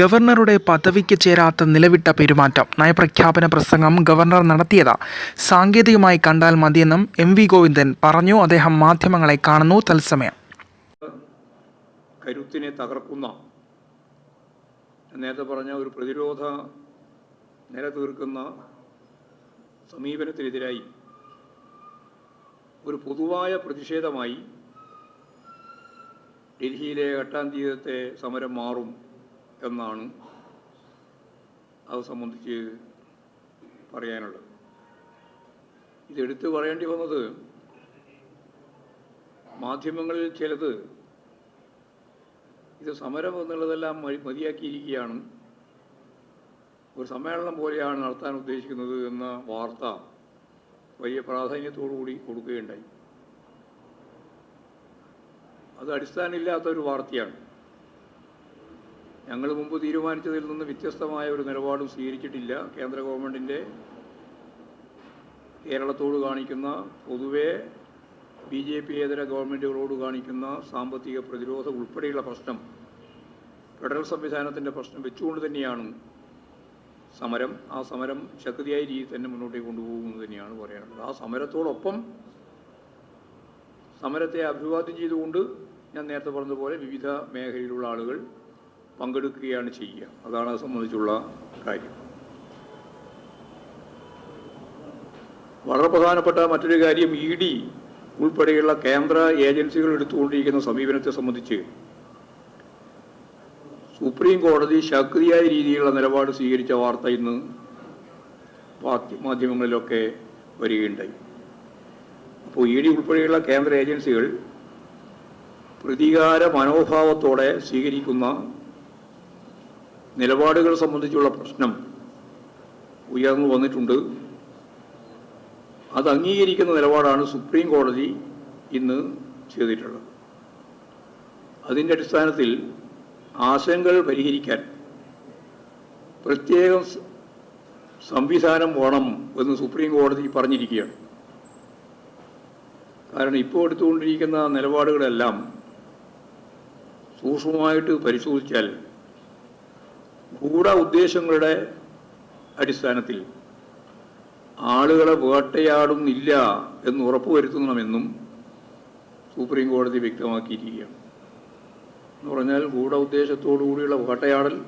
ഗവർണറുടെ പദവിക്ക് ചേരാത്ത നിലവിട്ട പെരുമാറ്റം. നയപ്രഖ്യാപന പ്രസംഗം ഗവർണർ നടത്തിയത്. സാങ്കേതികമായി കണ്ടാൽ മതിയെന്നും എം വി ഗോവിന്ദൻ പറഞ്ഞു. അദ്ദേഹം മാധ്യമങ്ങളെ കാണുന്നു. തത്സമയം. കരുത്തിനെ തകർക്കുന്ന നേരത്തെ പറഞ്ഞ ഒരു പ്രതിരോധ നില തീർക്കുന്ന സമീപനത്തിനെതിരായി ഒരു പൊതുവായ പ്രതിഷേധമായി ഡൽഹിയിലെ എട്ടാം തീയതിത്തെ സമരം മാറും. എന്നാണ് അത് സംബന്ധിച്ച് പറയാനുള്ളത്. ഇതെടുത്ത് പറയേണ്ടി വന്നത് മാധ്യമങ്ങളിൽ ചിലത് ഇത് സമരം എന്നുള്ളതെല്ലാം മതി മതിയാക്കിയിരിക്കുകയാണ്. ഒരു സമ്മേളനം പോലെയാണ് നടത്താൻ ഉദ്ദേശിക്കുന്നത് എന്ന വാർത്ത വലിയ പ്രാധാന്യത്തോടു കൂടി കൊടുക്കുകയുണ്ടായി. അത് അടിസ്ഥാനമില്ലാത്ത ഒരു വാർത്തയാണ്. ഞങ്ങൾ മുമ്പ് തീരുമാനിച്ചതിൽ നിന്ന് വ്യത്യസ്തമായ ഒരു നിലപാടും സ്വീകരിച്ചിട്ടില്ല. കേന്ദ്ര ഗവൺമെന്റിന്റെ കേരളത്തോട് കാണിക്കുന്ന പൊതുവേ ബി ജെ പി ഏതര ഗവൺമെന്റുകളോട് കാണിക്കുന്ന സാമ്പത്തിക പ്രതിരോധം ഉൾപ്പെടെയുള്ള പ്രശ്നം ഫെഡറൽ സംവിധാനത്തിന്റെ പ്രശ്നം വെച്ചുകൊണ്ട് തന്നെയാണ് സമരം. ആ സമരം ശക്തിയായ രീതിയിൽ തന്നെ മുന്നോട്ടേക്ക് കൊണ്ടുപോകുന്നത് തന്നെയാണ് പറയാനുള്ളത്. ആ സമരത്തോടൊപ്പം സമരത്തെ അഭിവാദ്യം ചെയ്തുകൊണ്ട് ഞാൻ നേരത്തെ പറഞ്ഞതുപോലെ വിവിധ മേഖലയിലുള്ള ആളുകൾ പങ്കെടുക്കുകയാണ് ചെയ്യുക. അതാണ് അത് സംബന്ധിച്ചുള്ള കാര്യം. വളരെ പ്രധാനപ്പെട്ട മറ്റൊരു കാര്യം ഇ ഡി ഉൾപ്പെടെയുള്ള കേന്ദ്ര ഏജൻസികൾ എടുത്തുകൊണ്ടിരിക്കുന്ന സമീപനത്തെ സംബന്ധിച്ച് സുപ്രീം കോടതി ശക്തിയായ രീതിയിലുള്ള നിലപാട് സ്വീകരിച്ച വാർത്ത ഇന്ന് മാധ്യമങ്ങളിലൊക്കെ വരികയുണ്ടായി. അപ്പോൾ ഇ ഡി ഉൾപ്പെടെയുള്ള കേന്ദ്ര ഏജൻസികൾ പ്രതികാര മനോഭാവത്തോടെ സ്വീകരിക്കുന്ന നിലപാടുകൾ സംബന്ധിച്ചുള്ള പ്രശ്നം ഉയർന്നു വന്നിട്ടുണ്ട്. അത് അംഗീകരിക്കുന്ന നിലപാടാണ് സുപ്രീം കോടതി ഇന്ന് ചെയ്തിട്ടുള്ളത്. അതിന്റെ അടിസ്ഥാനത്തിൽ ആശങ്കകൾ പരിഹരിക്കാൻ പ്രത്യേകം സംവിധാനം വേണം എന്ന് സുപ്രീം കോടതി പറഞ്ഞിരിക്കുകയാണ്. കാരണം ഇപ്പോൾ എടുത്തുകൊണ്ടിരിക്കുന്ന നിലപാടുകളെല്ലാം സൂക്ഷ്മമായിട്ട് പരിശോധിച്ചാൽ ഗൂഢ ഉദ്ദേശങ്ങളുടെ അടിസ്ഥാനത്തിൽ ആളുകളെ വേട്ടയാടുന്നില്ല എന്ന് ഉറപ്പുവരുത്തണമെന്നും സുപ്രീം കോടതി വ്യക്തമാക്കിയിരിക്കുകയാണ്. എന്ന് പറഞ്ഞാൽ ഗൂഢ ഉദ്ദേശത്തോടു കൂടിയുള്ള വേട്ടയാടൽ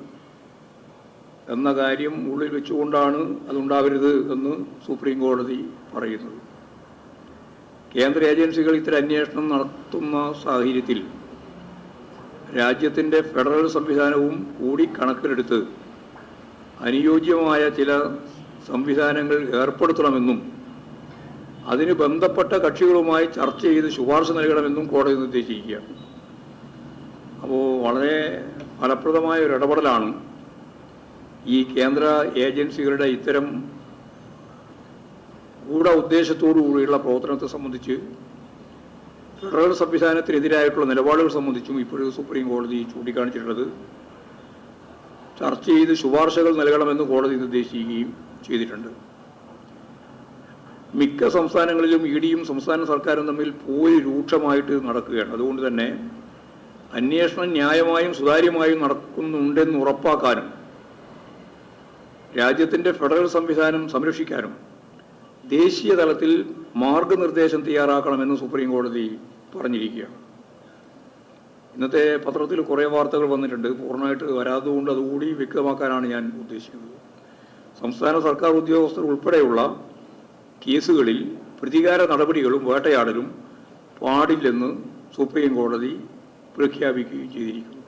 എന്ന കാര്യം ഉള്ളിൽ വെച്ചുകൊണ്ടാണ് അതുണ്ടാവരുത് എന്ന് സുപ്രീം കോടതി പറയുന്നത്. കേന്ദ്ര ഏജൻസികൾ ഇത്തരം അന്വേഷണം നടത്തുന്ന സാഹചര്യത്തിൽ രാജ്യത്തിന്റെ ഫെഡറൽ സംവിധാനവും കൂടി കണക്കിലെടുത്ത് അനുയോജ്യമായ ചില സംവിധാനങ്ങൾ ഏർപ്പെടുത്തണമെന്നും അതിന് ബന്ധപ്പെട്ട കക്ഷികളുമായി ചർച്ച ചെയ്ത് ശുപാർശ നൽകണമെന്നും കോടതി നിർദ്ദേശിക്കുകയാണ്. അപ്പോൾ വളരെ ഫലപ്രദമായ ഒരു ഇടപെടലാണ് ഈ കേന്ദ്ര ഏജൻസികളുടെ ഇത്തരം ഗൂഢ ഉദ്ദേശത്തോടു കൂടിയുള്ള പ്രവർത്തനത്തെ സംബന്ധിച്ച് ഫെഡറൽ സംവിധാനത്തിനെതിരായിട്ടുള്ള നിലപാടുകൾ സംബന്ധിച്ചും ഇപ്പോഴും സുപ്രീം കോടതി ചൂണ്ടിക്കാണിച്ചിട്ടുള്ളത്. ചർച്ച ചെയ്ത് ശുപാർശകൾ നൽകണമെന്ന് കോടതി നിർദ്ദേശിക്കുകയും ചെയ്തിട്ടുണ്ട്. മിക്ക സംസ്ഥാനങ്ങളിലും ഇ ഡിയും സംസ്ഥാന സർക്കാരും തമ്മിൽ പോയി രൂക്ഷമായിട്ട് നടക്കുകയാണ്. അതുകൊണ്ട് തന്നെ അന്വേഷണം ന്യായമായും സുതാര്യമായും നടക്കുന്നുണ്ടെന്ന് ഉറപ്പാക്കാനും രാജ്യത്തിന്റെ ഫെഡറൽ സംവിധാനം സംരക്ഷിക്കാനും ദേശീയ തലത്തിൽ മാർഗനിർദ്ദേശം തയ്യാറാക്കണമെന്ന് സുപ്രീം കോടതി പറഞ്ഞിരിക്കുകയാണ്. ഇന്നത്തെ പത്രത്തിൽ കുറേ വാർത്തകൾ വന്നിട്ടുണ്ട്. പൂർണമായിട്ട് വരാത്തതുകൊണ്ട് അതുകൂടി വ്യക്തമാക്കാനാണ് ഞാൻ ഉദ്ദേശിക്കുന്നത്. സംസ്ഥാന സർക്കാർ ഉദ്യോഗസ്ഥർ ഉൾപ്പെടെയുള്ള കേസുകളിൽ പ്രതികാര നടപടികളും വേട്ടയാടലും പാടില്ലെന്ന് സുപ്രീം കോടതി പ്രഖ്യാപിക്കുകയും ചെയ്തിരിക്കുന്നു.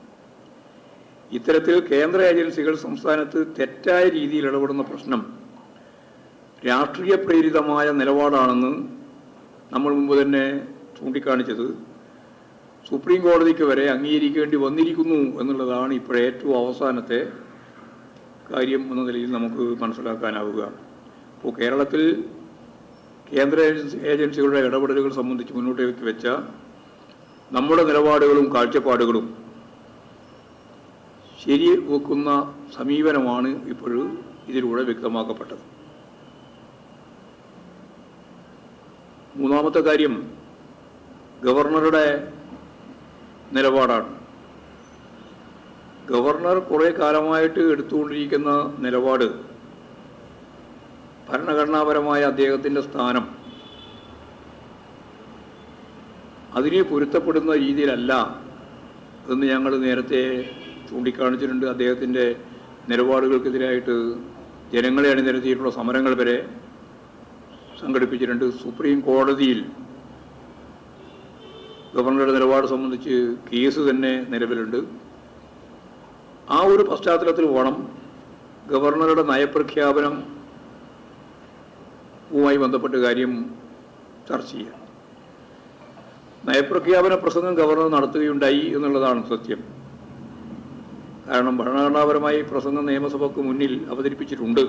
ഇത്തരത്തിൽ കേന്ദ്ര ഏജൻസികൾ സംസ്ഥാനത്ത് തെറ്റായ രീതിയിൽ ഇടപെടുന്ന പ്രശ്നം രാഷ്ട്രീയ പ്രേരിതമായ നിലപാടാണെന്ന് നമ്മൾ മുമ്പ് തന്നെ ചൂണ്ടിക്കാണിച്ചത്. സുപ്രീം കോടതിക്ക് വരെ അംഗീകരിക്കേണ്ടി വന്നിരിക്കുന്നു എന്നുള്ളതാണ് ഇപ്പോൾ ഏറ്റവും അവസാനത്തെ കാര്യം എന്ന നിലയിൽ നമുക്ക് മനസ്സിലാക്കാനാവുക. അപ്പോൾ കേരളത്തിൽ കേന്ദ്ര ഏജൻസി- ഏജൻസികളുടെ ഇടപെടലുകൾ സംബന്ധിച്ച് മുന്നോട്ട് വെച്ച നമ്മുടെ നിലപാടുകളും കാഴ്ചപ്പാടുകളും ശരി വെക്കുന്ന സമീപനമാണ് ഇപ്പോഴും ഇതിലൂടെ വ്യക്തമാക്കപ്പെട്ടത്. മൂന്നാമത്തെ കാര്യം ഗവർണറുടെ നിലപാടാണ്. ഗവർണർ കുറേ കാലമായിട്ട് എടുത്തുകൊണ്ടിരിക്കുന്ന നിലപാട് ഭരണഘടനാപരമായ അദ്ദേഹത്തിന്റെ സ്ഥാനം അതിനെ പൊരുത്തപ്പെടുന്ന രീതിയിലല്ല എന്ന് ഞങ്ങൾ നേരത്തെ ചൂണ്ടിക്കാണിച്ചിട്ടുണ്ട്. അദ്ദേഹത്തിന്റെ നിലപാടുകൾക്കെതിരായിട്ട് ജനങ്ങളെ അണിനിരത്തിയിട്ടുള്ള സമരങ്ങൾ വരെ സംഘടിപ്പിച്ചിട്ടുണ്ട് സുപ്രീം കോടതിയിൽ ഗവർണറുടെ നിലപാട് സംബന്ധിച്ച് കേസ് തന്നെ നിലവിലുണ്ട്. ആ ഒരു പശ്ചാത്തലത്തിൽ വേണം ഗവർണറുടെ നയപ്രഖ്യാപനം വുമായി ബന്ധപ്പെട്ട കാര്യം ചർച്ച ചെയ്യാം നയപ്രഖ്യാപന പ്രസംഗം ഗവർണർ നടത്തുകയുണ്ടായി എന്നുള്ളതാണ് സത്യം. കാരണം ഭരണഘടനാപരമായി പ്രസംഗം നിയമസഭയ്ക്ക് മുന്നിൽ അവതരിപ്പിച്ചിട്ടുണ്ട്.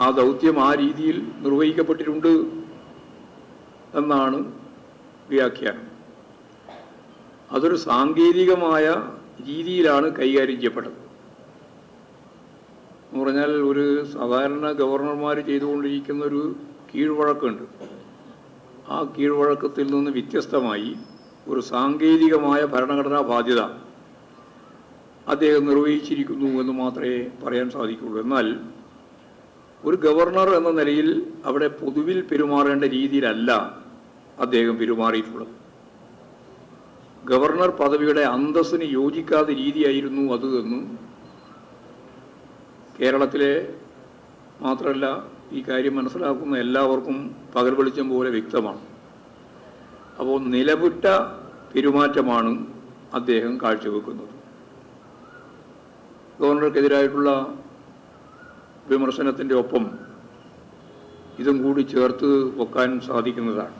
ആ ദൗത്യം ആ രീതിയിൽ നിർവഹിക്കപ്പെട്ടിട്ടുണ്ട് എന്നാണ് വ്യാഖ്യാനം. അതൊരു സാങ്കേതികമായ രീതിയിലാണ് കൈകാര്യം ചെയ്യപ്പെട്ടത്. എന്ന് പറഞ്ഞാൽ ഒരു സാധാരണ ഗവർണർമാർ ചെയ്തുകൊണ്ടിരിക്കുന്ന ഒരു കീഴ്വഴക്കമുണ്ട് ആ കീഴ്വഴക്കത്തിൽ നിന്ന് വ്യത്യസ്തമായി ഒരു സാങ്കേതികമായ ഭരണഘടനാ ബാധ്യത അദ്ദേഹം നിർവഹിച്ചിരിക്കുന്നു എന്ന് മാത്രമേ പറയാൻ സാധിക്കുള്ളൂ. എന്നാൽ ഒരു ഗവർണർ എന്ന നിലയിൽ അവിടെ പൊതുവിൽ പെരുമാറേണ്ട രീതിയിലല്ല അദ്ദേഹം പെരുമാറിയിട്ടുള്ളത്. ഗവർണർ പദവിയുടെ അന്തസ്സിന് യോജിക്കാത്ത രീതിയായിരുന്നു അത് എന്നും കേരളത്തിലെ മാത്രമല്ല ഈ കാര്യം മനസ്സിലാക്കുന്ന എല്ലാവർക്കും പകൽ വെളിച്ചം പോലെ വ്യക്തമാണ്. അപ്പോൾ നിലവുറ്റ പെരുമാറ്റമാണ് അദ്ദേഹം കാഴ്ചവെക്കുന്നത്. ഗവർണർക്കെതിരായിട്ടുള്ള വിമർശനത്തിന്റെ ഒപ്പം ഇതും കൂടി ചേർത്ത് വെക്കാൻ സാധിക്കുന്നതാണ്.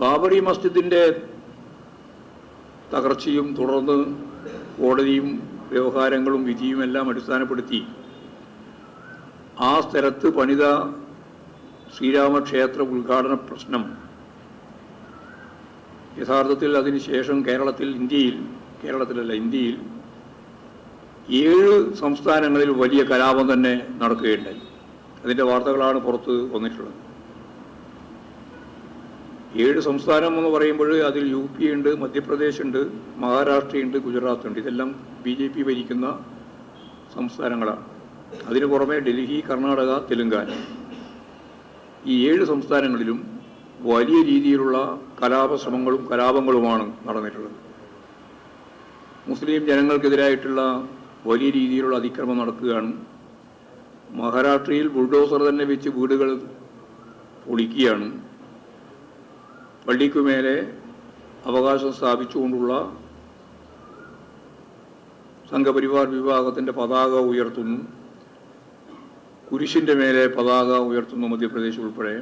ബാബറി മസ്ജിദിന്റെ തകർച്ചയും തുടർന്ന് കോടതിയും വ്യവഹാരങ്ങളും വിധിയുമെല്ലാം അടിസ്ഥാനപ്പെടുത്തി ആ സ്ഥലത്ത് പണിത ശ്രീരാമക്ഷേത്ര ഉദ്ഘാടന പ്രശ്നം യഥാർത്ഥത്തിൽ അതിനുശേഷം കേരളത്തിൽ ഇന്ത്യയിൽ കേരളത്തിലല്ല ഇന്ത്യയിൽ ഏഴ് സംസ്ഥാനങ്ങളിൽ വലിയ കലാപം തന്നെ നടക്കുകയുണ്ടായി. അതിന്റെ വാർത്തകളാണ് പുറത്ത് വന്നിട്ടുള്ളത്. ഏഴ് സംസ്ഥാനം എന്ന് പറയുമ്പോൾ അതിൽ യു പി ഉണ്ട് മധ്യപ്രദേശ് ഉണ്ട് മഹാരാഷ്ട്രയുണ്ട് ഗുജറാത്ത് ഉണ്ട് ഇതെല്ലാം ബി ജെ പി ഭരിക്കുന്ന സംസ്ഥാനങ്ങളാണ്. അതിനു പുറമെ ഡൽഹി കർണാടക തെലുങ്കാന. ഈ ഏഴ് സംസ്ഥാനങ്ങളിലും വലിയ രീതിയിലുള്ള കലാപ ശ്രമങ്ങളും കലാപങ്ങളുമാണ് നടന്നിട്ടുള്ളത്. മുസ്ലിം ജനങ്ങൾക്കെതിരായിട്ടുള്ള വലിയ രീതിയിലുള്ള അതിക്രമം നടക്കുകയാണ്. മഹാരാഷ്ട്രയിൽ ബുൾഡോസർ തന്നെ വെച്ച് വീടുകൾ പൊളിക്കുകയാണ്. പള്ളിക്കുമേലെ അവകാശം സ്ഥാപിച്ചുകൊണ്ടുള്ള സംഘപരിവാർ വിഭാഗത്തിന്റെ പതാക ഉയർത്തുന്നു. കുരിശിന്റെ മേലെ പതാക ഉയർത്തുന്നു മധ്യപ്രദേശ് ഉൾപ്പെടെ.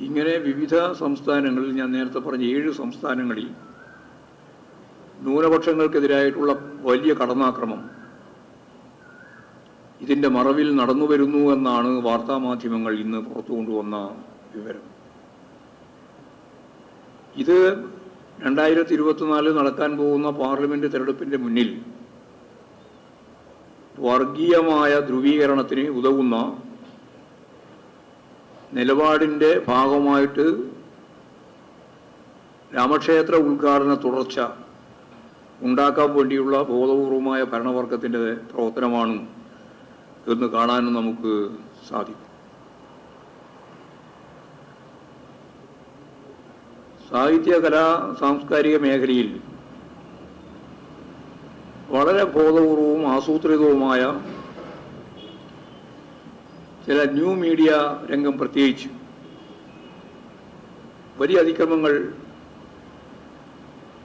ഇങ്ങനെ വിവിധ സംസ്ഥാനങ്ങളിൽ ഞാൻ നേരത്തെ പറഞ്ഞ ഏഴ് സംസ്ഥാനങ്ങളിൽ ന്യൂനപക്ഷങ്ങൾക്കെതിരായിട്ടുള്ള വലിയ കടന്നാക്രമം. ഇതിന്റെ മറവിൽ നടന്നു വരുന്നു എന്നാണ് വാർത്താമാധ്യമങ്ങൾ ഇന്ന് പുറത്തു കൊണ്ടുവന്ന വിവരം. ഇത് രണ്ടായിരത്തി ഇരുപത്തിനാലിൽ നടക്കാൻ പോകുന്ന പാർലമെന്റ് തെരഞ്ഞെടുപ്പിന്റെ മുന്നിൽ വർഗീയമായ ധ്രുവീകരണത്തിന് ഉതകുന്ന നിലപാടിന്റെ ഭാഗമായിട്ട് രാമക്ഷേത്ര ഉദ്ഘാടന തുടർച്ച ഉണ്ടാക്കാൻ വേണ്ടിയുള്ള ബോധപൂർവമായ ഭരണവർഗത്തിന്റെ പ്രവർത്തനമാണ് എന്ന് കാണാനും നമുക്ക് സാധിക്കും. സാഹിത്യ കലാ സാംസ്കാരിക മേഖലയിൽ വളരെ ബോധപൂർവവും ആസൂത്രിതവുമായ ചില ന്യൂ മീഡിയ രംഗം പ്രത്യേകിച്ച് വലിയ അതിക്രമങ്ങൾ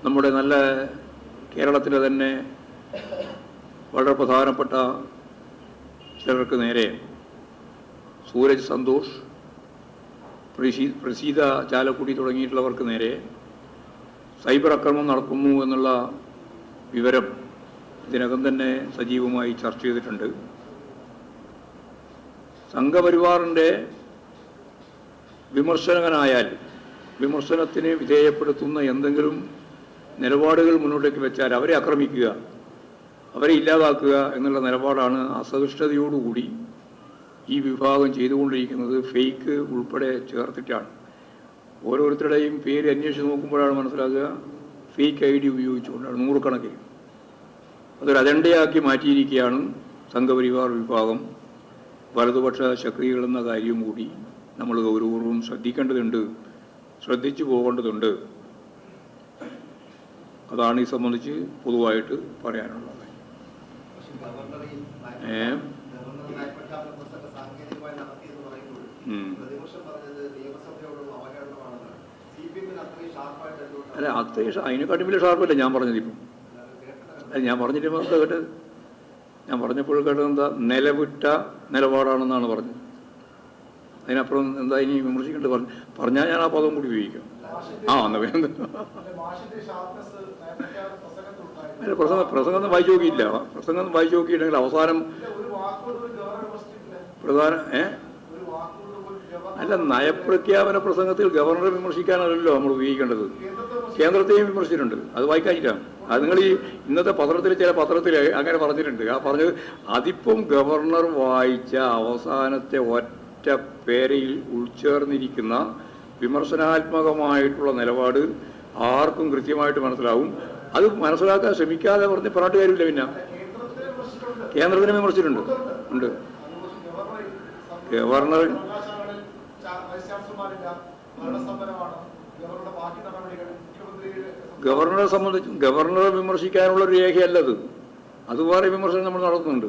നമ്മുടെ നല്ല കേരളത്തിലെ തന്നെ വളരെ പ്രധാനപ്പെട്ട ചിലർക്ക് നേരെ സൂരജ് സന്തോഷ് പ്രസീ പ്രസീത ചാലക്കുടി തുടങ്ങിയിട്ടുള്ളവർക്ക് നേരെ സൈബർ ആക്രമണം നടക്കുന്നു എന്നുള്ള വിവരം ഇതിനകം തന്നെ സജീവമായി ചർച്ച ചെയ്തിട്ടുണ്ട്. സംഘപരിവാറിന്റെ വിമർശകനായാൽ വിമർശനത്തിന് വിധേയപ്പെടുത്തുന്ന എന്തെങ്കിലും നിലപാടുകൾ മുന്നോട്ടേക്ക് വെച്ചാൽ അവരെ ആക്രമിക്കുക അവരെ ഇല്ലാതാക്കുക എന്നുള്ള നിലപാടാണ് അസഹിഷ്ണുതയോടുകൂടി ഈ വിഭാഗം ചെയ്തുകൊണ്ടിരിക്കുന്നത്. ഫേക്ക് ഉൾപ്പെടെ ചേർത്തിട്ടാണ്. ഓരോരുത്തരുടെയും പേര് അന്വേഷിച്ച് നോക്കുമ്പോഴാണ് മനസ്സിലാക്കുക ഫേക്ക് ഐ ഡി ഉപയോഗിച്ചുകൊണ്ടാണ് നൂറുകണക്കിന്. അതൊരു അജണ്ടയാക്കി മാറ്റിയിരിക്കുകയാണ് സംഘപരിവാർ വിഭാഗം. വലതുപക്ഷ ശക്തികളെന്ന കാര്യം കൂടി നമ്മൾ ഗൗരവപൂർവം ശ്രദ്ധിക്കേണ്ടതുണ്ട് ശ്രദ്ധിച്ചു പോകേണ്ടതുണ്ട്. അതാണ് ഈ സംബന്ധിച്ച് പൊതുവായിട്ട് പറയാനുള്ളത്. ഏ? അല്ല അത്രയും അതിനെക്കാട്ടും വലിയ ഷാർപ്പല്ല ഞാൻ പറഞ്ഞതിപ്പം അല്ല ഞാൻ പറഞ്ഞിട്ട് എന്താ കേട്ടത് ഞാൻ പറഞ്ഞപ്പോൾ കേട്ടത് എന്താ നിലവിട്ട നിലപാടാണെന്നാണ് പറഞ്ഞത്. അതിനപ്പുറം എന്താ ഇനി വിമർശിക്കേണ്ടത്? പറഞ്ഞു പറഞ്ഞാൽ ഞാൻ ആ പദം കൂടി ഉപയോഗിക്കാം. ആ എന്നാ വേണ്ട അല്ല പ്രസംഗം പ്രസംഗം വായിച്ചു നോക്കിയില്ല പ്രസംഗം ഒന്നും വായിച്ചു നോക്കിയിട്ടുണ്ടെങ്കിൽ അവസാനം പ്രധാന ഏ? അല്ല നയപ്രഖ്യാപന പ്രസംഗത്തിൽ ഗവർണറെ വിമർശിക്കാനല്ലല്ലോ നമ്മൾ ഉപയോഗിക്കേണ്ടത്. കേന്ദ്രത്തെയും വിമർശിച്ചിട്ടുണ്ട്. അത് വായിക്കാനിട്ടാണ് അത് നിങ്ങൾ ഈ ഇന്നത്തെ പത്രത്തിൽ ചില പത്രത്തിൽ അങ്ങനെ പറഞ്ഞിട്ടുണ്ട്. ആ പറഞ്ഞത് അതിപ്പം ഗവർണർ വായിച്ച അവസാനത്തെ ഒറ്റ പേരയിൽ ഉൾച്ചേർന്നിരിക്കുന്ന വിമർശനാത്മകമായിട്ടുള്ള നിലപാട് ആർക്കും കൃത്യമായിട്ട് മനസ്സിലാവും. അത് മനസ്സിലാക്കാൻ ശ്രമിക്കാതെ പറഞ്ഞ് പറഞ്ഞിട്ട് കാര്യമില്ല പിന്നെ. കേന്ദ്രത്തിനെ വിമർശിച്ചിട്ടുണ്ട്. ഉണ്ട്. ഗവർണർ ഗവർണറെ സംബന്ധിച്ച് ഗവർണറെ വിമർശിക്കാനുള്ള ഒരു രേഖയല്ലത്. അത് വിമർശനം നമ്മൾ നടത്തുന്നുണ്ട്.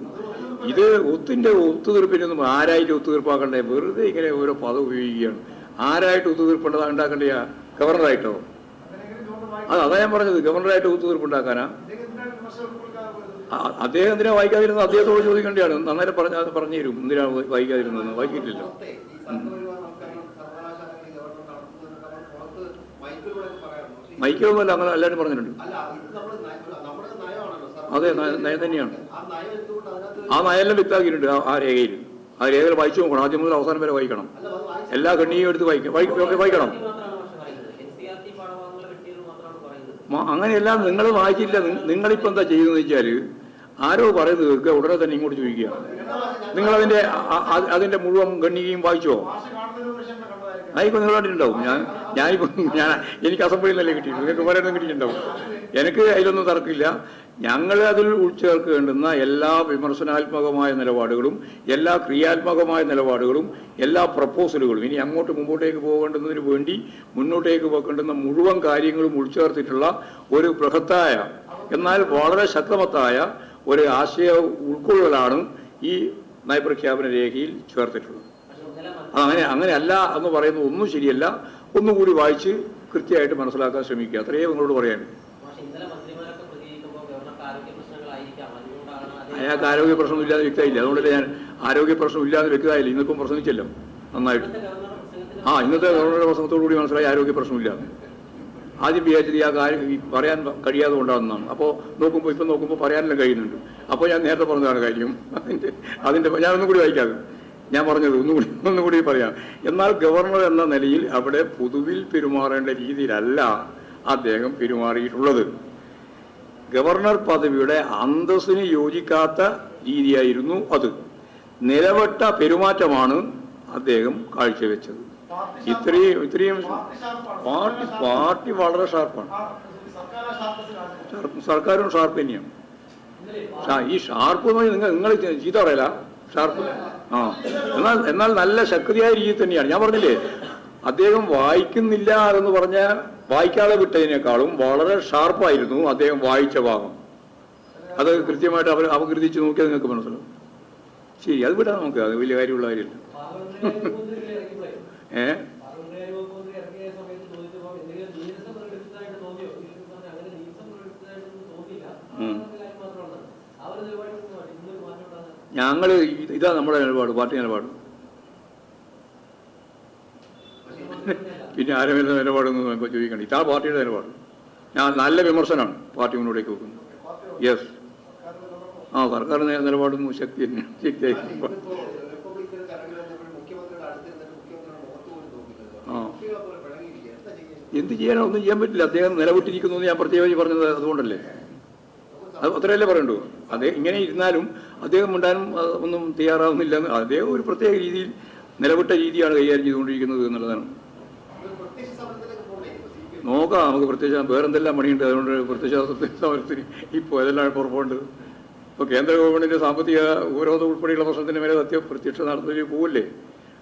ഇത് ഒത്തിന്റെ ഒത്തുതീർപ്പിനൊന്നും ആരായിട്ട് ഒത്തുതീർപ്പാക്കണ്ടേ? വെറുതെ ഇങ്ങനെ ഓരോ പദം ഉപയോഗിക്കുകയാണ്. ആരായിട്ട് ഒത്തുതീർപ്പുണ്ടാ ഉണ്ടാക്കണ്ടേ ഗവർണറായിട്ടോ? അത് അതാ ഞാൻ പറഞ്ഞത് ഗവർണറായിട്ട് ഒത്തുതീർപ്പുണ്ടാക്കാനാ? അദ്ദേഹം എന്തിനാ വായിക്കാതിരുന്നത്? അദ്ദേഹത്തോട് ചോദിക്കേണ്ടതാണ് നന്നായിട്ട് പറഞ്ഞ പറഞ്ഞു തരും. എന്തിനാ വായിക്കാതിരുന്നതെന്ന്? വായിക്കിട്ടില്ല മൈക്കൊന്നുമല്ല അങ്ങനെ എല്ലാവരും പറഞ്ഞിട്ടുണ്ട്. അതെ, നയ- നയം തന്നെയാണ്. ആ നയെല്ലാം വിത്താക്കിയിട്ടുണ്ട് ആ രേഖയിൽ ആ രേഖകൾ വായിച്ചു നോക്കണം. ആദ്യം മുതൽ അവസാനം വരെ വായിക്കണം. അത് എല്ലാ കണ്ണിയും എടുത്ത് വായിക്കണം. വായിക്കണം. അങ്ങനെയെല്ലാം നിങ്ങൾ വായിച്ചില്ല. നിങ്ങളിപ്പോ നിങ്ങളിപ്പോൾ എന്താ ചെയ്യുന്നത് വെച്ചാൽ ആരോ പറയുന്നത് കേൾക്കുക. ഉടനെ തന്നെ ഇങ്ങോട്ട് ചോദിക്കുക. നിങ്ങൾ അതിന്റെ അതിന്റെ മുഴുവൻ ഗണ്ണികയും വായിച്ചോ? ആയിക്കോ നിങ്ങൾ കണ്ടിട്ടുണ്ടാവും. ഞാൻ ഞാനിപ്പോൾ ഞാൻ എനിക്ക് അസംബ്ലിയിൽ നിന്നല്ലേ കിട്ടി നിങ്ങൾക്ക് പറയുന്നത് കിട്ടിയിട്ടുണ്ടാവും. എനിക്ക് അതിലൊന്നും തർക്കമില്ല. ഞങ്ങൾ അതിൽ ഉൾച്ചേർക്കേണ്ടുന്ന എല്ലാ വിമർശനാത്മകമായ നിലപാടുകളും എല്ലാ ക്രിയാത്മകമായ നിലപാടുകളും എല്ലാ പ്രപ്പോസലുകളും ഇനി അങ്ങോട്ട് മുമ്പോട്ടേക്ക് പോകേണ്ടുന്നതിന് വേണ്ടി മുന്നോട്ടേക്ക് പോകേണ്ടുന്ന മുഴുവൻ കാര്യങ്ങളും ഉൾച്ചേർത്തിട്ടുള്ള ഒരു ബൃഹത്തായ എന്നാൽ വളരെ ശക്തമത്തായ ഒരു ആശയ ഉൾക്കൊള്ളലാണ് ഈ നയപ്രഖ്യാപന രേഖയിൽ ചേർത്തിട്ടുള്ളത്. അങ്ങനെ അങ്ങനെയല്ല എന്ന് പറയുന്നത് ഒന്നും ശരിയല്ല. ഒന്നുകൂടി വായിച്ച് കൃത്യമായിട്ട് മനസ്സിലാക്കാൻ ശ്രമിക്കുക. അത്രയേ നിങ്ങളോട് പറയാൻ അയാൾക്ക് ആരോഗ്യ പ്രശ്നമില്ലാതെ വ്യക്തമായില്ല. അതുകൊണ്ടല്ലേ ഞാൻ ആരോഗ്യ പ്രശ്നമില്ലാതെ വ്യക്തമായില്ല. ഇന്നിപ്പം പ്രസംഗിച്ചല്ലോ നന്നായിട്ട്. ആ ഇന്നത്തെ ഗവർണറുടെ പ്രസംഗത്തോടു കൂടി മനസ്സിലായി ആരോഗ്യ പ്രശ്നമില്ല ആദ്യം വിചാരിച്ചത് ആ കാര്യം പറയാൻ കഴിയാതെ കൊണ്ടാണെന്നാണ്. അപ്പോൾ നോക്കുമ്പോൾ ഇപ്പം നോക്കുമ്പോൾ പറയാനെല്ലാം കഴിയുന്നുണ്ട്. അപ്പോൾ ഞാൻ നേരത്തെ പറഞ്ഞതാണ് കാര്യം. അതിന്റെ അതിന്റെ ഞാനൊന്നും കൂടി വായിക്കാതെ. ഞാൻ പറഞ്ഞത് ഒന്നുകൂടി ഒന്നുകൂടി ഒന്നും കൂടി പറയാം. എന്നാൽ ഗവർണർ എന്ന നിലയിൽ അവിടെ പൊതുവിൽ പെരുമാറേണ്ട രീതിയിലല്ല അദ്ദേഹം പെരുമാറിയിട്ടുള്ളത്. ഗവർണർ പദവിയുടെ അന്തസ്സിന് യോജിക്കാത്ത രീതിയായിരുന്നു അത്. നിലവട്ട പെരുമാറ്റമാണ് അദ്ദേഹം കാഴ്ചവെച്ചത്. ഇത്രയും ഇത്രയും പാർട്ടി പാർട്ടി വളരെ ഷാർപ്പാണ്. ഷാർപ്പ് സർക്കാരും ഷാർപ്പ് തന്നെയാണ്. ഈ ഷാർപ്പ് എന്ന് പറഞ്ഞാൽ നിങ്ങൾ നിങ്ങൾ ചീത്ത പറയല? ഷാർപ്പ് ആ. എന്നാൽ എന്നാൽ നല്ല ശക്തിയായ രീതി തന്നെയാണ്. ഞാൻ പറഞ്ഞില്ലേ അദ്ദേഹം വായിക്കുന്നില്ല എന്ന് പറഞ്ഞ വായിക്കാതെ വിട്ടതിനേക്കാളും വളരെ ഷാർപ്പായിരുന്നു അദ്ദേഹം വായിച്ച ഭാഗം. അത് കൃത്യമായിട്ട് അവർ അപകീർത്തിച്ച് നോക്കിയാൽ നിങ്ങൾക്ക് മനസ്സിലാവും. ശരി അത് വിടാം നമുക്ക് അത് വലിയ കാര്യമുള്ള കാര്യമില്ല. ഞങ്ങൾ ഇതാ നമ്മുടെ നിലപാട് പാർട്ടി നിലപാട്. പിന്നെ ആരെങ്കിലും നിലപാടൊന്നും നമുക്ക് ചോദിക്കണം ഇതാ പാർട്ടിയുടെ നിലപാട്. ഞാൻ നല്ല വിമർശനമാണ് പാർട്ടി മുന്നോട്ടേക്ക് വെക്കുന്നത്. യെസ് ആ സർക്കാർ നിലപാടൊന്നും ശക്തി ശക്തിയായി. എന്താ ചെയ്യാനോ ഒന്നും ചെയ്യാൻ പറ്റില്ല. അദ്ദേഹം നിലവിട്ടിരിക്കുന്നു എന്ന് ഞാൻ പ്രത്യേകിച്ച് പറഞ്ഞത് അതുകൊണ്ടല്ലേ. അത് അത്രയല്ലേ പറയണ്ടു. അദ്ദേഹം ഇങ്ങനെ ഇരുന്നാലും അദ്ദേഹം ഉണ്ടാനും ഒന്നും തയ്യാറാവുന്നില്ല അദ്ദേഹം ഒരു പ്രത്യേക രീതിയിൽ നിലവിട്ട രീതിയാണ് കൈകാര്യം ചെയ്തുകൊണ്ടിരിക്കുന്നത് എന്നുള്ളതാണ്. നോക്കാം നമുക്ക് പ്രത്യേകിച്ച് വേറെന്തെല്ലാം പണിയുണ്ട്. അതുകൊണ്ട് പ്രത്യക്ഷ സമരത്തിന് ഇപ്പോൾ അതെല്ലാം പുറപ്പുണ്ട്. ഇപ്പോൾ കേന്ദ്ര ഗവൺമെന്റിന്റെ സാമ്പത്തിക ഉപരോധം ഉൾപ്പെടെയുള്ള പ്രശ്നത്തിന് മേലെ സത്യം പ്രത്യക്ഷ നടത്തുന്നതിൽ പോവില്ലേ?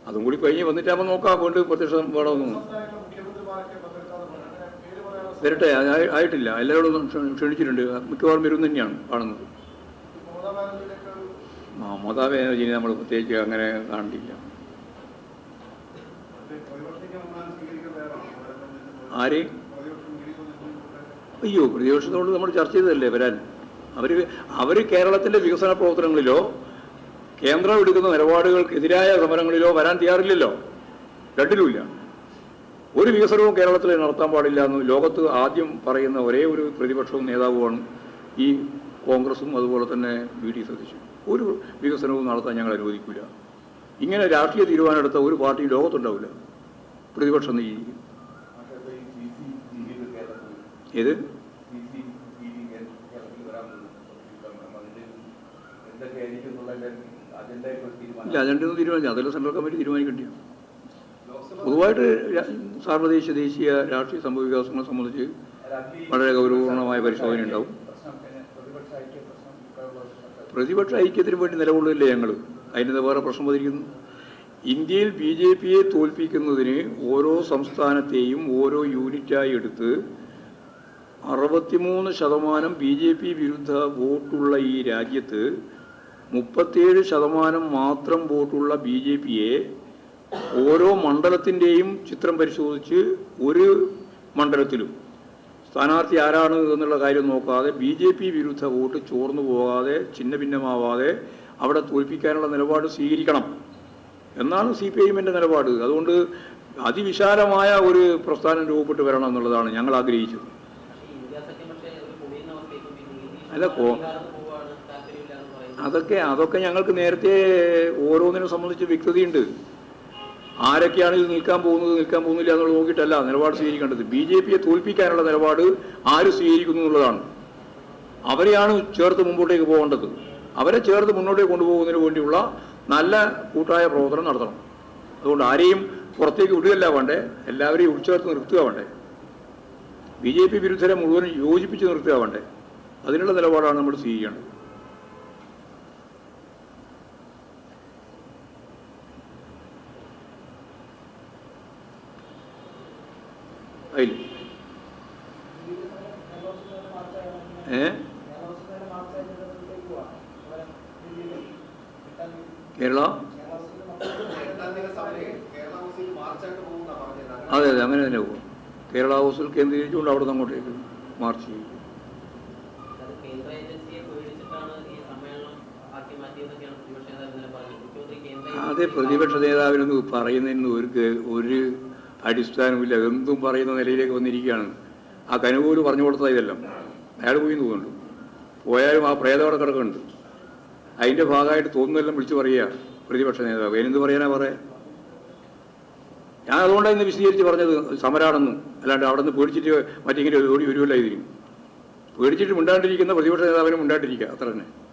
അതും കൂടി കഴിഞ്ഞ് വന്നിട്ടാകുമ്പോൾ നോക്കാം കൊണ്ട് പ്രത്യക്ഷം വേണമെന്നും. വരട്ടെ ആയിട്ടില്ല. എല്ലാവരോടും ക്ഷ- ക്ഷണിച്ചിട്ടുണ്ട്. മിക്കവാറും വരും തന്നെയാണ് കാണുന്നത്. മമതാ നമ്മൾ പ്രത്യേകിച്ച് അങ്ങനെ കാണില്ല ആരെ? അയ്യോ പ്രതിപക്ഷത്തോട് നമ്മൾ ചർച്ച ചെയ്തതല്ലേ വരാൻ? അവർ അവർ കേരളത്തിന്റെ വികസന പ്രവർത്തനങ്ങളിലോ കേന്ദ്രം എടുക്കുന്ന നിലപാടുകൾക്കെതിരായ സമരങ്ങളിലോ വരാൻ തയ്യാറില്ലല്ലോ? രണ്ടിലുമില്ല. ഒരു വികസനവും കേരളത്തിൽ നടത്താൻ പാടില്ല എന്ന് ലോകത്ത് ആദ്യം പറയുന്ന ഒരേ ഒരു പ്രതിപക്ഷവും നേതാവുമാണ് ഈ കോൺഗ്രസും അതുപോലെ തന്നെ ബി ഡി സതീശും ഒരു വികസനവും നടത്താൻ ഞങ്ങൾ അനുവദിക്കില്ല ഇങ്ങനെ രാഷ്ട്രീയ തീരുമാനമെടുത്ത ഒരു പാർട്ടി ലോകത്തുണ്ടാവില്ല. പ്രതിപക്ഷം ഈ ഏത്? ഇല്ല അജണ്ടയൊന്നും തീരുമാനിച്ചു അതെല്ലാം സെൻട്രൽ കമ്മിറ്റി തീരുമാനിക്കേണ്ടി പൊതുവായിട്ട് സാർവദേശീയ ദേശീയ രാഷ്ട്രീയ സംഭവ വികാസങ്ങളെ സംബന്ധിച്ച് വളരെ ഗൗരവപൂർണമായ പരിശോധന ഉണ്ടാവും. പ്രതിപക്ഷ ഐക്യത്തിന് വേണ്ടി നിലകൊള്ളില്ലേ ഞങ്ങൾ അതിന് വേറെ പ്രശ്നം വന്നിരിക്കുന്നു? ഇന്ത്യയിൽ ബി ജെ പിയെ തോൽപ്പിക്കുന്നതിന് ഓരോ സംസ്ഥാനത്തെയും ഓരോ യൂണിറ്റായി എടുത്ത് അറുപത്തിമൂന്ന് ശതമാനം ബി ജെ പി വിരുദ്ധ വോട്ടുള്ള ഈ രാജ്യത്ത് മുപ്പത്തേഴ് ശതമാനം മാത്രം വോട്ടുള്ള ബി ജെ പിയെ ഓരോ മണ്ഡലത്തിന്റെയും ചിത്രം പരിശോധിച്ച് ഒരു മണ്ഡലത്തിലും സ്ഥാനാർത്ഥി ആരാണ് എന്നുള്ള കാര്യം നോക്കാതെ ബി ജെ പി വിരുദ്ധ വോട്ട് ചോർന്നു പോകാതെ ഛിന്ന ഭിന്നമാവാതെ അവിടെ തോൽപ്പിക്കാനുള്ള നിലപാട് സ്വീകരിക്കണം. എന്നാണ് സി പി ഐഎമ്മിന്റെ നിലപാട്. അതുകൊണ്ട് അതിവിശാലമായ ഒരു പ്രസ്ഥാനം രൂപപ്പെട്ട് വരണം എന്നുള്ളതാണ് ഞങ്ങൾ ആഗ്രഹിച്ചത്. അല്ല, അതൊക്കെ അതൊക്കെ ഞങ്ങൾക്ക് നേരത്തെ ഓരോന്നിനെ സംബന്ധിച്ച് വ്യക്തതയുണ്ട്. ആരൊക്കെയാണ് ഇത് നിൽക്കാൻ പോകുന്നത് നിൽക്കാൻ പോകുന്നില്ല എന്നുള്ളത് നോക്കിയിട്ടല്ല നിലപാട് സ്വീകരിക്കേണ്ടത്. ബി ജെ പിയെ തോൽപ്പിക്കാനുള്ള നിലപാട് ആര് സ്വീകരിക്കുന്നു എന്നുള്ളതാണ്. അവരെയാണ് ചേർത്ത് മുമ്പോട്ടേക്ക് പോകേണ്ടത്. അവരെ ചേർത്ത് മുന്നോട്ടേക്ക് കൊണ്ടുപോകുന്നതിന് വേണ്ടിയുള്ള നല്ല കൂട്ടായ പ്രവർത്തനം നടത്തണം. അതുകൊണ്ട് ആരെയും പുറത്തേക്ക് വിടുകയല്ല വേണ്ടേ എല്ലാവരെയും ഉൾച്ചേർത്ത് നിർത്തുക വേണ്ടേ. ബി ജെ പി വിരുദ്ധരെ മുഴുവൻ യോജിപ്പിച്ച് നിർത്തുക വേണ്ടേ. അതിനുള്ള നിലപാടാണ് നമ്മൾ സ്വീകരിക്കേണ്ടത്. അതിൽ ഏ? കേരള? അതെ അതെ അങ്ങനെ തന്നെ പോകും. കേരള ഹൗസിൽ കേന്ദ്രീകരിച്ചുകൊണ്ട് അവിടെ നിന്ന് അങ്ങോട്ടേക്ക് മാർച്ച് ചെയ്യും. അതെ പ്രതിപക്ഷ നേതാവിനൊന്നും പറയുന്നതിന് ഒരു ഒരു അടിസ്ഥാനമില്ല എന്തും പറയുന്ന നിലയിലേക്ക് വന്നിരിക്കുകയാണ്. ആ കനുകൂൽ പറഞ്ഞു കൊടുത്തത് ഇതെല്ലാം. അയാൾ പോയി തോന്നുന്നുണ്ട്. പോയാലും ആ പ്രേതം അവിടെ കിടക്കുന്നുണ്ട്. അതിന്റെ ഭാഗമായിട്ട് തോന്നുന്നെല്ലാം വിളിച്ചു പറയുക പ്രതിപക്ഷ നേതാവ്. അതിനെന്ത് പറയാനാ പറയാ? ഞാൻ അതുകൊണ്ടാണ് ഇന്ന് വിശദീകരിച്ച് പറഞ്ഞത് സമരാണെന്നും അല്ലാണ്ട് അവിടെ നിന്ന് പേടിച്ചിട്ട് മറ്റെങ്കിലും ഒരു ഒരു ഇതിനും പേടിച്ചിട്ട് മിണ്ടാണ്ടിരിക്കുന്ന പ്രതിപക്ഷ നേതാവിനും മിണ്ടാണ്ടിരിക്കുക അത്ര തന്നെ.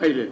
Haydi.